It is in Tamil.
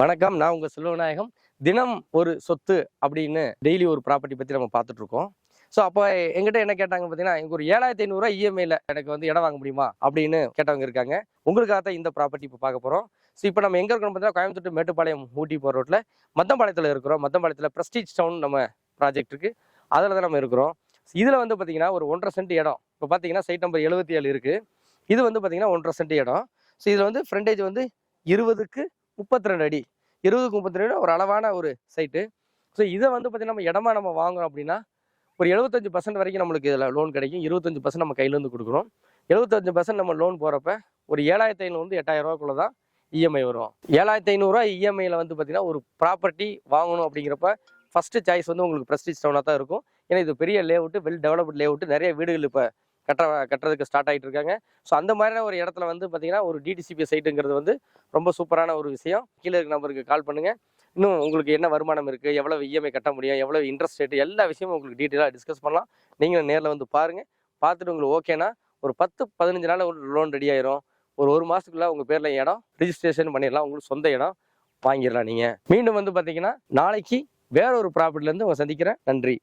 வணக்கம். நான் உங்கள் செல்வநாயகம் தினம் ஒரு சொத்து அப்படின்னு டெய்லி ஒரு ப்ராப்பர்ட்டி பற்றி நம்ம பார்த்துட்ருக்கோம். ஸோ அப்போ எங்கிட்ட என்ன கேட்டாங்க பார்த்தீங்கன்னா எனக்கு ஒரு ஏழாயிரத்தி ஐநூறுரூவா இஎம்ஐயில் எனக்கு வந்து இடம் வாங்க முடியுமா அப்படின்னு கேட்டவங்க இருக்காங்க. உங்களுக்காக தான் இந்த ப்ராப்பர்ட்டி இப்போ பார்க்க போகிறோம் ஸோ இப்போ நம்ம எங்கே இருக்கிறோம் பார்த்தீங்கன்னா கோயம்புத்தூர் மேட்டுப்பாளையம் ஊட்டி போகிற ரோட்டில் மத்தம்பாளையத்தில் இருக்கிறோம். மத்தம்பாளையத்தில் ப்ரெஸ்டீஜ் டவுன் நம்ம ப்ராஜெக்ட் இருக்குது அதில் தான் நம்ம இருக்கிறோம். இதில் வந்து பார்த்தீங்கன்னா ஒரு ஒன்றரை சென்ட் இடம். இப்போ பார்த்தீங்கன்னா சைட் நம்பர் எழுபத்தி ஏழு இருக்குது இது வந்து பார்த்தீங்கன்னா ஒன்றரை சென்ட் இடம். ஸோ இதில் வந்து ஃப்ரண்டேஜ் வந்து இருபதுக்கு முப்பத்தி ரெண்டு அடி. இருபதுக்கு முப்பத்தி ரெண்டு ஒரு அளவான ஒரு சைட்டு ஸோ இதை வந்து பார்த்தீங்கன்னா நம்ம இடமா நம்ம வாங்குறோம் அப்படின்னா ஒரு எழுபத்தஞ்சு பர்சன்ட் வரைக்கும் நம்மளுக்கு இதில் லோன் கிடைக்கும். இருபத்தஞ்சு பர்சன்ட் நம்ம கையிலேருந்து கொடுக்குறோம். எழுபத்தஞ்சு பர்சன்ட் நம்ம லோன் போகிறப்ப ஒரு ஏழாயிரத்தி ஐநூறு எட்டாயிரம் ரூபாக்குள்ள தான் இஎம்ஐ வரும். ஏழாயிரத்தி ஐநூறுரூவா இஎம்ஐயில் வந்து பார்த்தீங்கன்னா ஒரு ப்ராப்பர்ட்டி வாங்கணும் அப்படிங்கிறப்ப ஃபஸ்ட்டு சாய்ஸ் வந்து உங்களுக்கு ப்ரெஸ்டீஜ் டவுனாக தான் இருக்கும். ஏன்னா இது பெரிய லேஅவுட்டு வெல் டெவலப்டு லேஅவுட்டு நிறைய வீடுகள் இப்போ கட்ட கட்டுறதுக்கு ஸ்டார்ட் ஆகிட்டு இருக்காங்க. ஸோ அந்த மாதிரியான ஒரு இடத்துல வந்து பார்த்தீங்கன்னா ஒரு டிடிசிபி சைட்டுங்கிறது வந்து ரொம்ப சூப்பரான ஒரு விஷயம். கீழே இருக்க நம்பருக்கு கால் பண்ணுங்கள் இன்னும் உங்களுக்கு என்ன வருமானம் இருக்குது எவ்வளோ இஎம்ஐ கட்ட முடியும் எவ்வளோ இன்ட்ரெஸ்ட் ரேட்டு எல்லா விஷயமும் உங்களுக்கு டீட்டெயிலாக டிஸ்கஸ் பண்ணலாம். நீங்களும் நேரில் வந்து பாருங்கள் பார்த்துட்டு உங்களுக்கு ஓகேனா ஒரு பத்து பதினஞ்சு நாள் ஒரு லோன் ரெடி ஆயிரும். ஒரு ஒரு மாதத்துக்குள்ள உங்கள் பேரில் இடம் ரிஜிஸ்ட்ரேஷன் பண்ணிடலாம். உங்களுக்கு சொந்த இடம் வாங்கிடலாம் நீங்கள் மீண்டும் வந்து பார்த்தீங்கன்னா நாளைக்கு வேற ஒரு ப்ராப்பர்ட்டிலேருந்து உங்களை சந்திக்கிறேன். நன்றி.